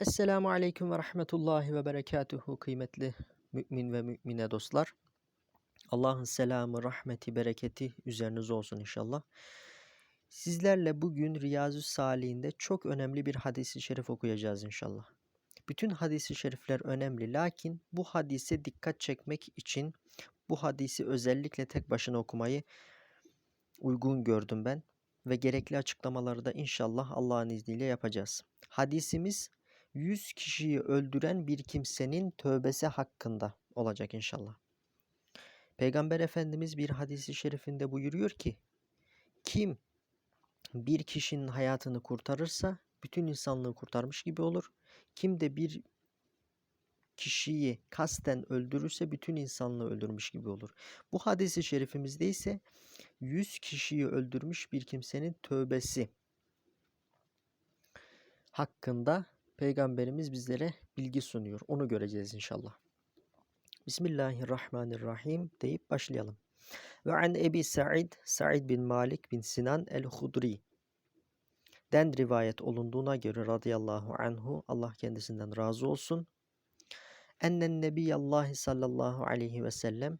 Esselamu Aleyküm ve Rahmetullahi ve Berekatuhu kıymetli mümin ve mümine dostlar. Allah'ın selamı, rahmeti, bereketi üzerinize olsun inşallah. Sizlerle bugün Riyazu Salih'inde çok önemli bir hadisi şerif okuyacağız inşallah. Bütün hadisi şerifler önemli lakin bu hadise dikkat çekmek için bu hadisi özellikle tek başına okumayı uygun gördüm ben ve gerekli açıklamaları da inşallah Allah'ın izniyle yapacağız. Hadisimiz 100 kişiyi öldüren bir kimsenin tövbesi hakkında olacak inşallah. Peygamber Efendimiz bir hadisi şerifinde buyuruyor ki kim bir kişinin hayatını kurtarırsa bütün insanlığı kurtarmış gibi olur. Kim de bir kişiyi kasten öldürürse bütün insanlığı öldürmüş gibi olur. Bu hadisi şerifimizde ise 100 kişiyi öldürmüş bir kimsenin tövbesi hakkında Peygamberimiz bizlere bilgi sunuyor. Onu göreceğiz inşallah. Bismillahirrahmanirrahim deyip başlayalım. Ve an Ebi Sa'id, Sa'id bin Malik bin Sinan el-Hudri den rivayet olunduğuna göre radıyallahu anhu Allah kendisinden razı olsun. Ennen nebiyallahi sallallahu aleyhi ve sellem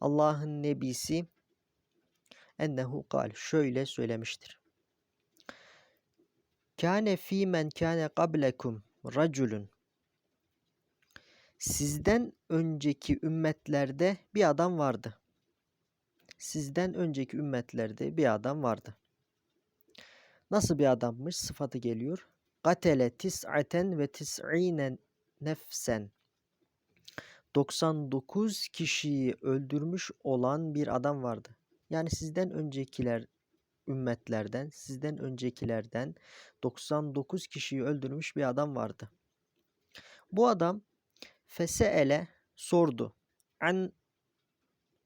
Allah'ın nebisi ennehu kal şöyle söylemiştir. Kâne fî men kâne qablekum raculun. Sizden önceki ümmetlerde bir adam vardı. Sizden önceki ümmetlerde bir adam vardı. Nasıl bir adammış? Sıfatı geliyor. Katele tis'aten ve tis'ine nefsen. 99 kişiyi öldürmüş olan bir adam vardı. Yani sizden öncekiler ümmetlerden, sizden öncekilerden 99 kişiyi öldürmüş bir adam vardı. Bu adam feseele sordu. An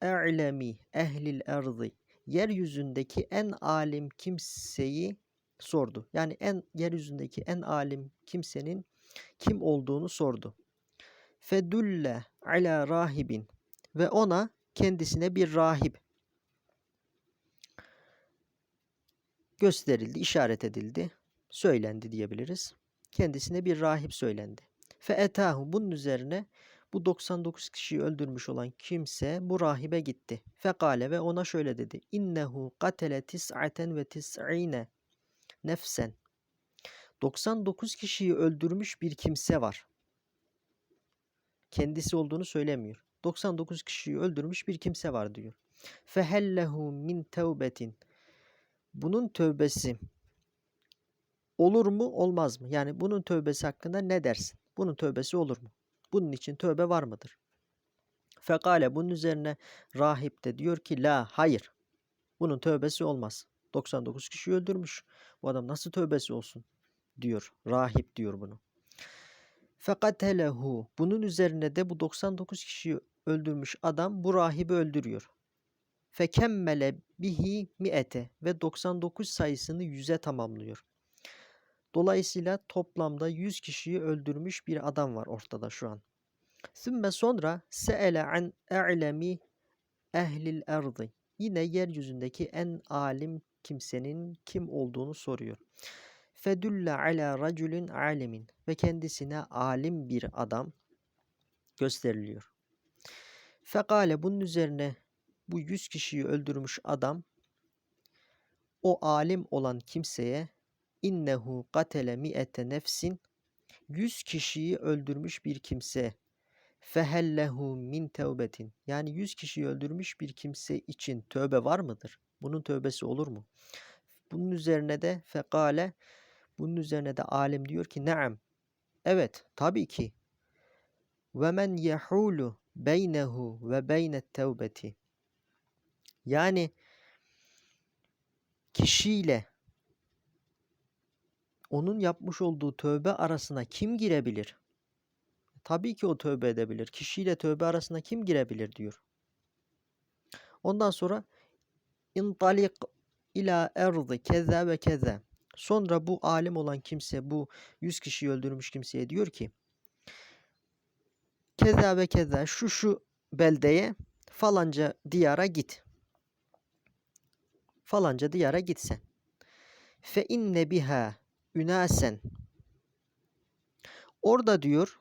e'lemi ehlil erzi yeryüzündeki en alim kimseyi sordu. Yani en yeryüzündeki en alim kimsenin kim olduğunu sordu. Fedulle ala rahibin ve ona kendisine bir rahip gösterildi, işaret edildi, söylendi diyebiliriz. Kendisine bir rahip söylendi. Fe etahu bunun üzerine bu 99 kişiyi öldürmüş olan kimse bu rahibe gitti. Fekale ve ona şöyle dedi. İnnehu katele tis'aten ve tis'ine nefsen. 99 kişiyi öldürmüş bir kimse var. Kendisi olduğunu söylemiyor. 99 kişiyi öldürmüş bir kimse var diyor. Fehellehu min tevbetin bunun tövbesi olur mu olmaz mı? Yani bunun tövbesi hakkında ne dersin? Bunun tövbesi olur mu? Bunun için tövbe var mıdır? Fekale bunun üzerine rahip de diyor ki la hayır. Bunun tövbesi olmaz. 99 kişi öldürmüş. Bu adam nasıl tövbesi olsun? diyor. Rahip diyor bunu. Fekatelehu. Bunun üzerine de bu 99 kişiyi öldürmüş adam bu rahibi öldürüyor fekemmele bihi mi'ete ve 99 sayısını 100'e tamamlıyor. Dolayısıyla toplamda 100 kişiyi öldürmüş bir adam var ortada şu an. Sümme sonra se'ele an e'lemi ehlil erdi. Yine yeryüzündeki en alim kimsenin kim olduğunu soruyor. Fedülle ala raculun alimin ve kendisine alim bir adam gösteriliyor. Fekale bunun üzerine bu 100 kişiyi öldürmüş adam o alim olan kimseye innehu katele mi'ete nefsin 100 kişiyi öldürmüş bir kimse fehellehu min tevbetin yani 100 kişiyi öldürmüş bir kimse için tövbe var mıdır? Bunun tövbesi olur mu? Bunun üzerine de fekale bunun üzerine de alim diyor ki naam evet tabii ki ve men yehulu beynehu ve beynet tevbeti yani kişiyle onun yapmış olduğu tövbe arasına kim girebilir? Tabii ki o tövbe edebilir. Kişiyle tövbe arasına kim girebilir diyor. Ondan sonra intalik ila erdi keza ve keza. Sonra bu alim olan kimse bu 100 kişiyi öldürmüş kimseye diyor ki keza ve keza şu şu beldeye falanca diyara git falanca diyara gitsen. Fe inne biha ünasen Orada diyor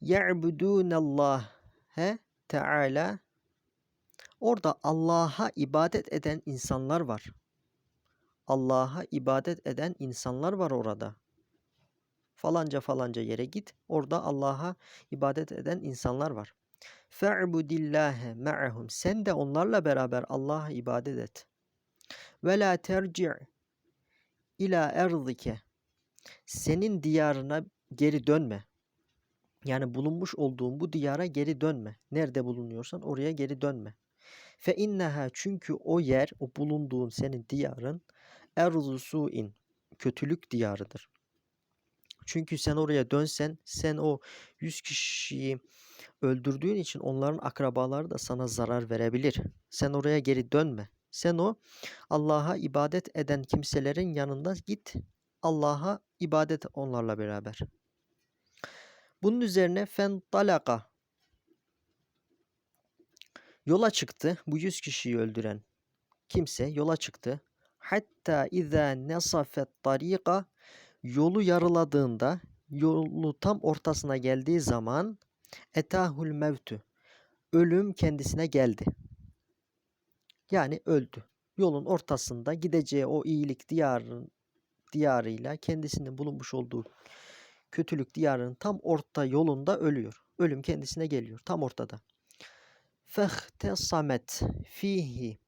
Ye'budûnallâhe Teala Orada Allah'a ibadet eden insanlar var. Allah'a ibadet eden insanlar var orada. Falanca falanca yere git. Orada Allah'a ibadet eden insanlar var. Fe'budillâhe ma'ahum. Sen de onlarla beraber Allah'a ibadet et. Ve la terci' ila erzike. Senin diyarına geri dönme. Yani bulunmuş olduğun bu diyara geri dönme. Nerede bulunuyorsan oraya geri dönme. Fe çünkü o yer, o bulunduğun senin diyarın erzu su'in kötülük diyarıdır. Çünkü sen oraya dönsen sen o 100 kişiyi öldürdüğün için onların akrabaları da sana zarar verebilir. Sen oraya geri dönme. Sen o Allah'a ibadet eden kimselerin yanında git. Allah'a ibadet onlarla beraber. Bunun üzerine fen talaka yola çıktı. Bu 100 kişiyi öldüren kimse yola çıktı. Hatta izâ nesafet tariqa yolu yarıladığında yolu tam ortasına geldiği zaman etahul mevtü ölüm kendisine geldi. Yani öldü. Yolun ortasında gideceği o iyilik diyarın diyarıyla kendisinin bulunmuş olduğu kötülük diyarının tam orta yolunda ölüyor. Ölüm kendisine geliyor tam ortada. Fehtesamet fihi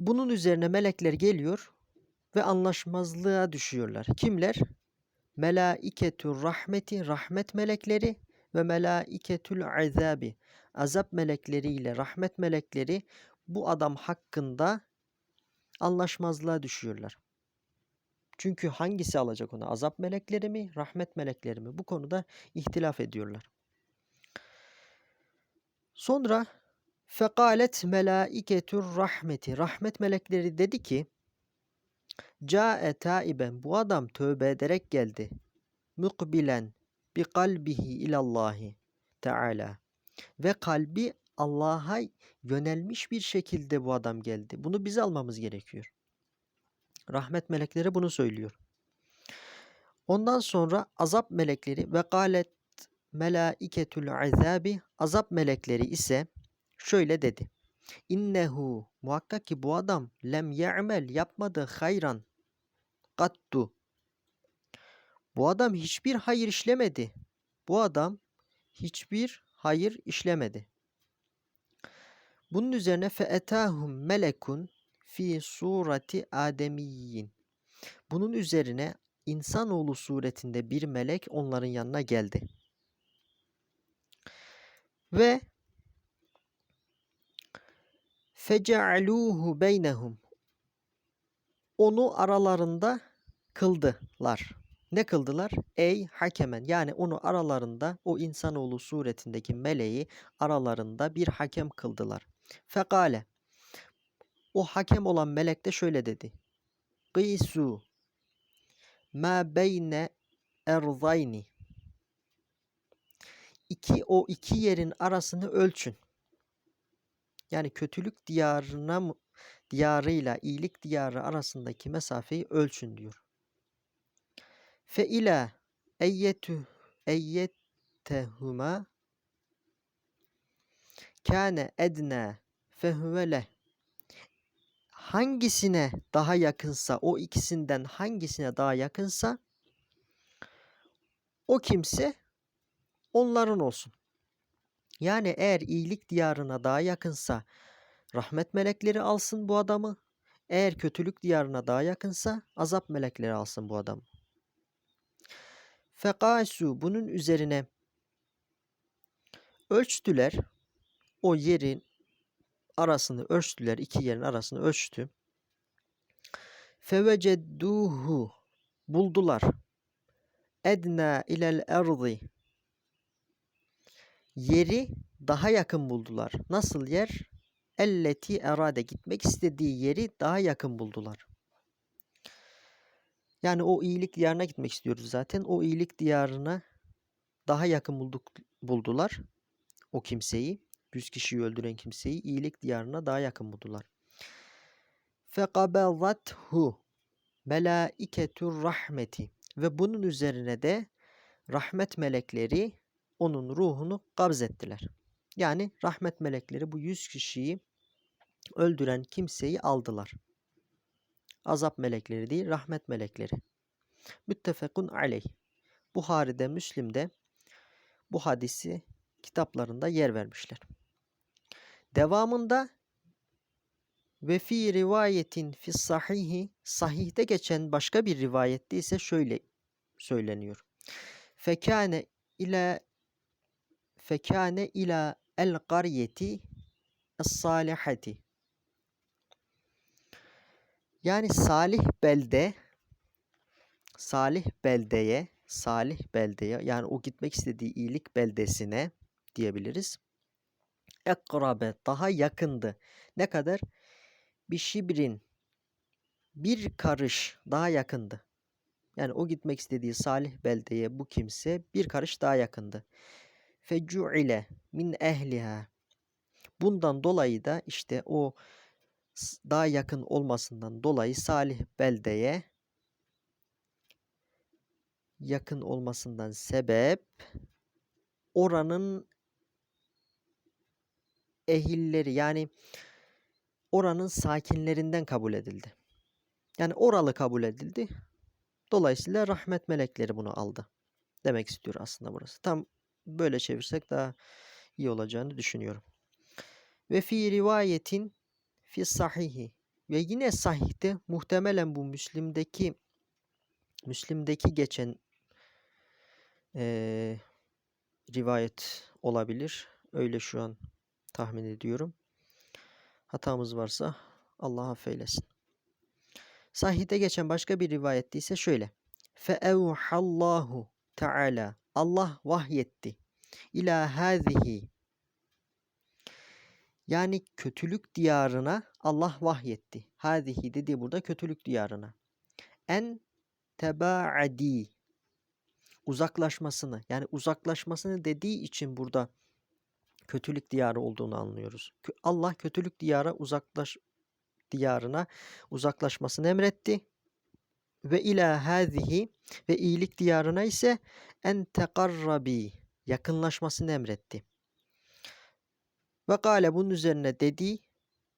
Bunun üzerine melekler geliyor ve anlaşmazlığa düşüyorlar. Kimler? Melaiketur rahmeti, rahmet melekleri ve melaiketul azabi, azap melekleriyle rahmet melekleri bu adam hakkında anlaşmazlığa düşüyorlar. Çünkü hangisi alacak onu? Azap melekleri mi, rahmet melekleri mi? Bu konuda ihtilaf ediyorlar. Sonra fekalet melaiketur rahmeti. Rahmet melekleri dedi ki Câe taiben bu adam tövbe ederek geldi. Mukbilen bi kalbihi ilallahi Teala. Ve kalbi Allah'a yönelmiş bir şekilde bu adam geldi. Bunu biz almamız gerekiyor. Rahmet melekleri bunu söylüyor. Ondan sonra azap melekleri ve galet melaiketul azabi azap melekleri ise şöyle dedi. İnnehu muhakkak ki bu adam lem ye'mel yapmadı hayran kattu. Bu adam hiçbir hayır işlemedi. Bu adam hiçbir hayır işlemedi. Bunun üzerine feetahum melekun fi surati ademiyyin. Bunun üzerine insanoğlu suretinde bir melek onların yanına geldi. Ve fecealuhu beynehum. Onu aralarında kıldılar. Ne kıldılar? Ey hakemen yani onu aralarında o insanoğlu suretindeki meleği aralarında bir hakem kıldılar. Fekale o hakem olan melek de şöyle dedi. Gıysu ma beyne erzayni iki o iki yerin arasını ölçün. Yani kötülük diyarına diyarıyla iyilik diyarı arasındaki mesafeyi ölçün diyor. Fe ila eyyetu eyyetehuma kâne edna fehüve hangisine daha yakınsa o ikisinden hangisine daha yakınsa o kimse onların olsun. Yani eğer iyilik diyarına daha yakınsa rahmet melekleri alsın bu adamı. Eğer kötülük diyarına daha yakınsa azap melekleri alsın bu adamı. Fekasu bunun üzerine ölçtüler. O yerin arasını ölçtüler. iki yerin arasını ölçtü. Fevecedduhu buldular. Edna ilel erdi yeri daha yakın buldular. Nasıl yer? Elleti erade gitmek istediği yeri daha yakın buldular. Yani o iyilik diyarına gitmek istiyoruz zaten. O iyilik diyarına daha yakın bulduk, buldular o kimseyi. Yüz kişiyi öldüren kimseyi iyilik diyarına daha yakın buldular. Fekabezathu melaiketur rahmeti ve bunun üzerine de rahmet melekleri onun ruhunu kabz ettiler. Yani rahmet melekleri bu 100 kişiyi öldüren kimseyi aldılar. Azap melekleri değil, rahmet melekleri. Müttefekun aleyh. Buhari'de, Müslim'de bu hadisi kitaplarında yer vermişler. Devamında ve fi rivayetin fi sahihi sahihte geçen başka bir rivayette ise şöyle söyleniyor. Fekane ila fekane ila el qaryeti es-salihati yani salih belde salih beldeye salih beldeye yani o gitmek istediği iyilik beldesine diyebiliriz. Ekrabe daha yakındı. Ne kadar? Bir şibrin bir karış daha yakındı. Yani o gitmek istediği salih beldeye bu kimse bir karış daha yakındı. Fecu'ile min ehliha. Bundan dolayı da işte o daha yakın olmasından dolayı salih beldeye yakın olmasından sebep oranın ehilleri yani oranın sakinlerinden kabul edildi. Yani oralı kabul edildi. Dolayısıyla rahmet melekleri bunu aldı. Demek istiyor aslında burası. Tam böyle çevirsek daha iyi olacağını düşünüyorum. Ve fi rivayetin fi sahihi ve yine sahihte muhtemelen bu Müslim'deki Müslim'deki geçen ee, rivayet olabilir. Öyle şu an tahmin ediyorum. Hatamız varsa Allah affeylesin. Sahihte geçen başka bir rivayette ise şöyle. Feevhallahu Teala Allah vahyetti ila hazihi yani kötülük diyarına Allah vahyetti. Hazihi dedi burada kötülük diyarına. En tebaadi uzaklaşmasını yani uzaklaşmasını dediği için burada kötülük diyarı olduğunu anlıyoruz. Allah kötülük diyara uzaklaş diyarına uzaklaşmasını emretti. Ve ila hazihi ve iyilik diyarına ise en tekarrabi yakınlaşmasını emretti. Ve kâle bunun üzerine dedi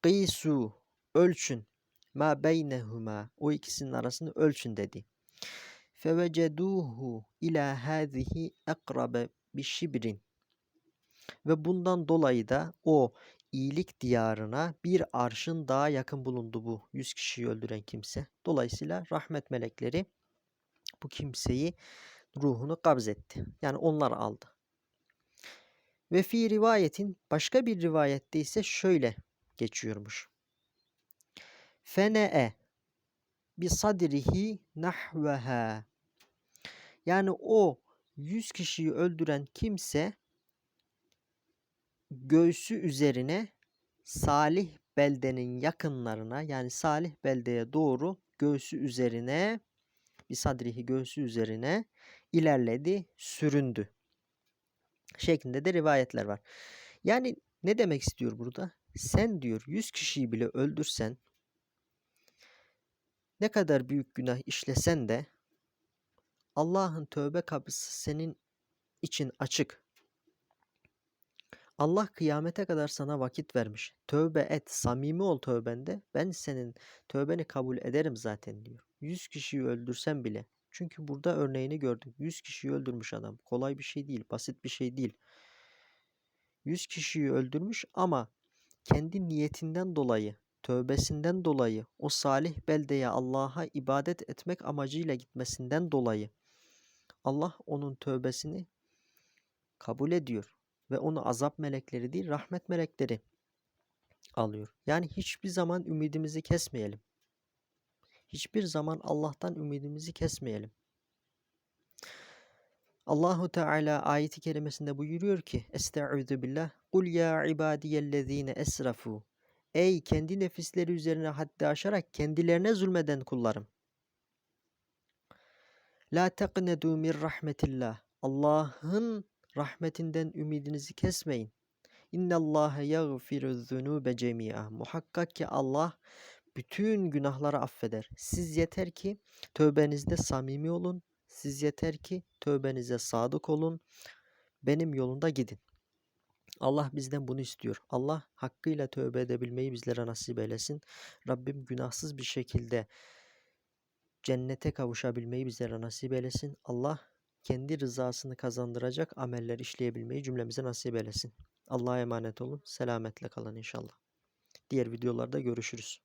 Kıysu ölçün ma beynehuma o ikisinin arasını ölçün dedi. Feveceduhu ila hâzihi ekrabe bi şibrin ve bundan dolayı da o iyilik diyarına bir arşın daha yakın bulundu bu 100 kişiyi öldüren kimse. Dolayısıyla rahmet melekleri bu kimseyi ruhunu kabz etti. Yani onlar aldı. Ve fi rivayetin başka bir rivayette ise şöyle geçiyormuş. Fene'e bi sadrihi nahveha. Yani o 100 kişiyi öldüren kimse göğsü üzerine Salih beldenin yakınlarına yani Salih beldeye doğru göğsü üzerine bir sadrihi göğsü üzerine ilerledi, süründü. Şeklinde de rivayetler var. Yani ne demek istiyor burada? Sen diyor 100 kişiyi bile öldürsen ne kadar büyük günah işlesen de Allah'ın tövbe kapısı senin için açık. Allah kıyamete kadar sana vakit vermiş. Tövbe et, samimi ol tövbende. Ben senin tövbeni kabul ederim zaten diyor. 100 kişiyi öldürsen bile. Çünkü burada örneğini gördük. 100 kişiyi öldürmüş adam. Kolay bir şey değil, basit bir şey değil. 100 kişiyi öldürmüş ama kendi niyetinden dolayı, tövbesinden dolayı, o salih beldeye Allah'a ibadet etmek amacıyla gitmesinden dolayı Allah onun tövbesini kabul ediyor ve onu azap melekleri değil rahmet melekleri alıyor. Yani hiçbir zaman ümidimizi kesmeyelim. Hiçbir zaman Allah'tan ümidimizi kesmeyelim. Allahu Teala ayeti kerimesinde buyuruyor ki Estaizu billah Kul ya ibadiyellezine esrafu Ey kendi nefisleri üzerine haddi aşarak kendilerine zulmeden kullarım. La teqnedu min rahmetillah. Allah'ın rahmetinden ümidinizi kesmeyin. İnne Allah yagfiru zunube cemi'a. Muhakkak ki Allah bütün günahları affeder. Siz yeter ki tövbenizde samimi olun. Siz yeter ki tövbenize sadık olun. Benim yolunda gidin. Allah bizden bunu istiyor. Allah hakkıyla tövbe edebilmeyi bizlere nasip eylesin. Rabbim günahsız bir şekilde cennete kavuşabilmeyi bizlere nasip eylesin. Allah kendi rızasını kazandıracak ameller işleyebilmeyi cümlemize nasip eylesin. Allah'a emanet olun. Selametle kalın inşallah. Diğer videolarda görüşürüz.